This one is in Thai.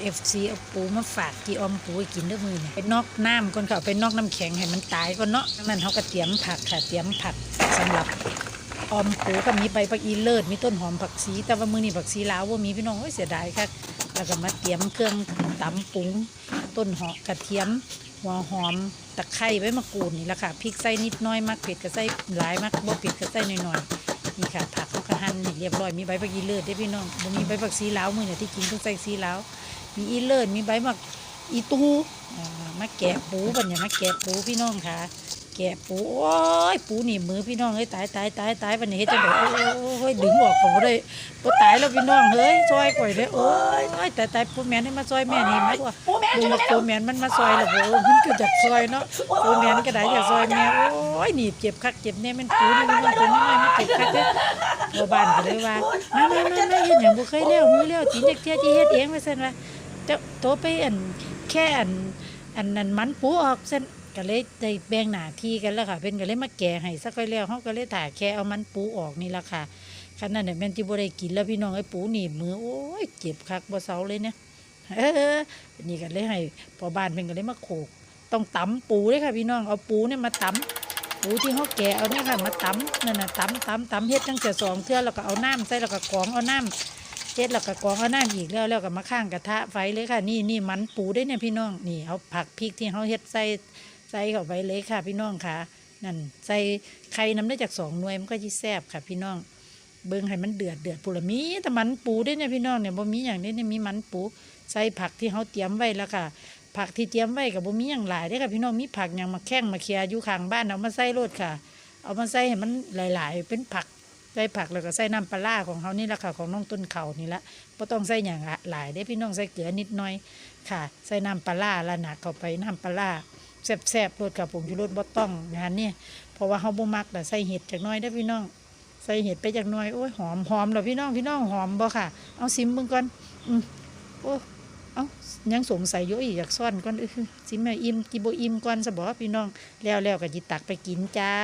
เอฟซีเอาปูมาฝากกี่ออมปูกินด้วยมือเนี่ยไปนอกน้ำก่อนค่ะเอาไปนอกน้ำแข็งให้มันตายก่อนเนาะนั้นเขาก็เตรียมผักค่ะเตรียมผักสำหรับออมปูก็มีใบผักอีเลิศมีต้นหอมผักชีแต่ว่ามือนี่ผักชีลาวว่ามีพี่น้องโอ้เสียดายค่ะแล้วก็มาเตรียมเครื่องตำปรุงต้นหอมกระเทียมหัวหอมตะไคร้ใบมะกรูดนี่แหละค่ะพริกใส่นิดน้อยมากเผ็ดก็ใส่หลายมากบ่เผ็ดก็ใส่น้อยๆนี่ค่ะผักเขาก็หั่นเรียบร้อยมีใบผักอีเลิศได้พี่น้องบ่มีใบผักชีลาวมือเนี่ยที่กินต้องใส่ชีลาว มีอีเลิศมีใบมักอีตูอ่ามาแกะปูบัดเนี่ยมาแกะปูพี่น้องค่ะ แกะปูโอ้ยปูหนีบมือพี่น้องเฮ้ยตายตายตายตายวันนี้เฮ็ดจังไดโอ้ยโอ้ยโอ้ยดึงออกของได้บ่ตายแล้วพี่น้องเฮ้ยซอยก่อยเลยโอ้ยโอ้ยแต่ตายปูแม่นให้มาซอยแม่นี่มาว่าปูแม่ดูช่วยว่าแม่ปูแม่นมันมาซอยแล้วโอ้ยมันคือจากซอยเนาะปูแม่นก็ได้จากซอยแม่โอ้ยหนีบเจ็บคักเจ็บแน่แม่นปูนี่พี่น้องตัวน้อยๆมันเจ็บคักเด้อบ่บ้านก็เลยว่ามามามามาเฮ็ดหยังบ่เคยแล้วมือแล้วตีนจักเที่ยที่เฮ็ดเองว่าซั่นว่าเจ้าโตไปอันแค่อันอันนั้นมันปูออกเส้นก็เลยได้แบ่งหน้าที่กันแล้วค่ะเพิ่นก็เลยมาแก่ให้สักค่อยแล้วเฮาก็เลยถ่าแค่เอามันปูออกนี่ละค่ะคันนั้นน่ะแม่นสิบ่ได้กินแล้วพี่น้องไอ้ปูหนีบมือโอ้ยเจ็บคักบ่เซาเลยเนี่ยเออนี่ก็เลยให้พอบ้านเพิ่นก็เลยมาโขกต้องตำปูเลยค่ะพี่น้องเอาปูเนี่ยมาตำปูที่เฮาแก่เอาเนี่ยค่ะมาตำนั่นน่ะตำตำตำเฮ็ดจังแต่สองเทื่อแล้วก็เอาน้ำใส่แล้วก็กรองเอาน้ำ เฮ็ดแล้วก็กรองเอาน้ำอีกแล้วแล้วก็มาข้างกระทะไฟเลยค่ะ นี่นี่มันปูได้เนี่ยพี่น้องนี่เอาผักพริกที่เขาเฮ็ดใส่ใส่เข้าไปเลยค่ะ พี่น้องค่ะนั่นใส่ไข่น้ำได้จากสองหน่วยมันก็ยิ่แซ่บค่ะ พี่น้อง เบิ่งให้มันเดือดเดือดปูละมีแต่มันปูได้เนี่ยพี่น้องเนี่ยบ่มีอย่างนี้เนี่ยมีมันปูใส่ผักที่เขาเตรียมไว้แล้วค่ะ ผักที่เตรียมไว้กับบ่มีอย่างหลายได้ค่ะพี่น้องมีผักอย่างมาแข้งมาเคียอยู่ข้างบ้านเอามาใส่โลดค่ะ เอามาใส่ให้มันหลาย ๆ เป็นผัก ใส่ผักแล้วก็ใส่น้ำปลาร้าของเขานี่แหละค่ะของน้องต้นเขานี่ละบ่ต้องใส่อย่างหลายได้พี่น้องใส่เกลือนิดหน่อยค่ะ ใส่น้ำปลาร้าละหนักเข้าไปน้ำปลาร้าแซ่บๆรสกับผมชูรสบ่ต้องงานนี่เพราะว่าเขาบ่มักแต่ใส่เห็ดจากน้อยได้พี่น้องใส่เห็ดไปจากน้อยโอ้ยหอมหอมแล้วพี่น้องพี่น้องหอมบ่ค่ะ เอาซิมเบิ่งก่อนอืมโอ้เอายังสงสัยอยู่อีกอยากซ่อนก่อนเออซิมแม่อิ่มกิบ่อิ่มก่อนซะบ่พี่น้องแล้วแล้วก็จิตักไปกินจ้า